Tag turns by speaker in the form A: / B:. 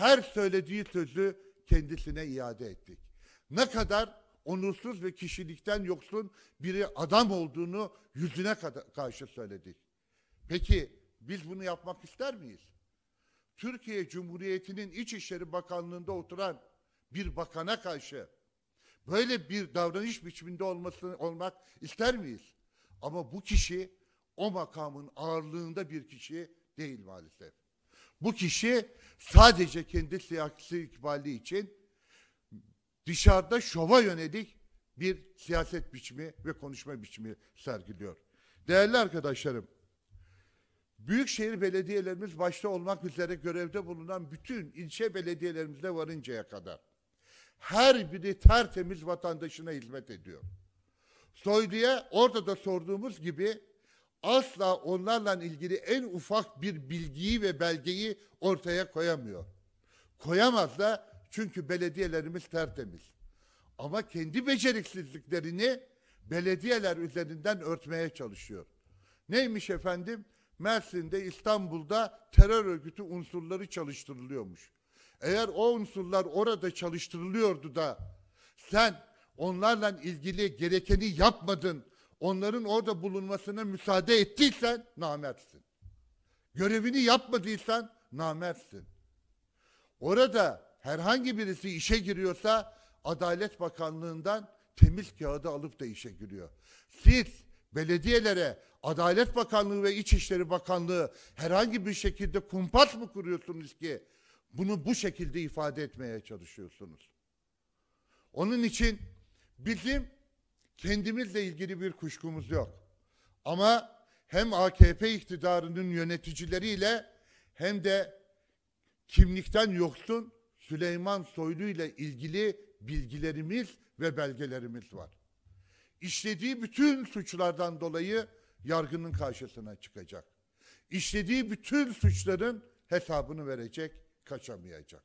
A: her söylediği sözü kendisine iade ettik. Ne kadar onursuz ve kişilikten yoksun biri adam olduğunu yüzüne karşı söyledik. Peki biz bunu yapmak ister miyiz? Türkiye Cumhuriyeti'nin İçişleri Bakanlığı'nda oturan bir bakana karşı böyle bir davranış biçiminde olmasını olmak ister miyiz? Ama bu kişi o makamın ağırlığında bir kişi değil maalesef. Bu kişi sadece kendi siyasi ikbali için dışarıda şova yönelik bir siyaset biçimi ve konuşma biçimi sergiliyor. Değerli arkadaşlarım, Büyükşehir belediyelerimiz başta olmak üzere görevde bulunan bütün ilçe belediyelerimizde varıncaya kadar her biri tertemiz vatandaşına hizmet ediyor. Soylu'ya orada da sorduğumuz gibi asla onlarla ilgili en ufak bir bilgiyi ve belgeyi ortaya koyamıyor. Koyamaz da çünkü belediyelerimiz tertemiz. Ama kendi beceriksizliklerini belediyeler üzerinden örtmeye çalışıyor. Neymiş efendim? Mersin'de, İstanbul'da terör örgütü unsurları çalıştırılıyormuş. Eğer o unsurlar orada çalıştırılıyordu da sen onlarla ilgili gerekeni yapmadın, onların orada bulunmasına müsaade ettiysen namertsin. Görevini yapmadıysan namertsin. Orada herhangi birisi işe giriyorsa Adalet Bakanlığı'ndan temiz kağıdı alıp da işe giriyor. Siz belediyelere Adalet Bakanlığı ve İçişleri Bakanlığı herhangi bir şekilde kumpas mı kuruyorsunuz ki bunu bu şekilde ifade etmeye çalışıyorsunuz? Onun için bizim kendimizle ilgili bir kuşkumuz yok. Ama hem AKP iktidarının yöneticileriyle hem de kimlikten yoksun Süleyman Soylu ile ilgili bilgilerimiz ve belgelerimiz var. İşlediği bütün suçlardan dolayı yargının karşısına çıkacak. İşlediği bütün suçların hesabını verecek, kaçamayacak.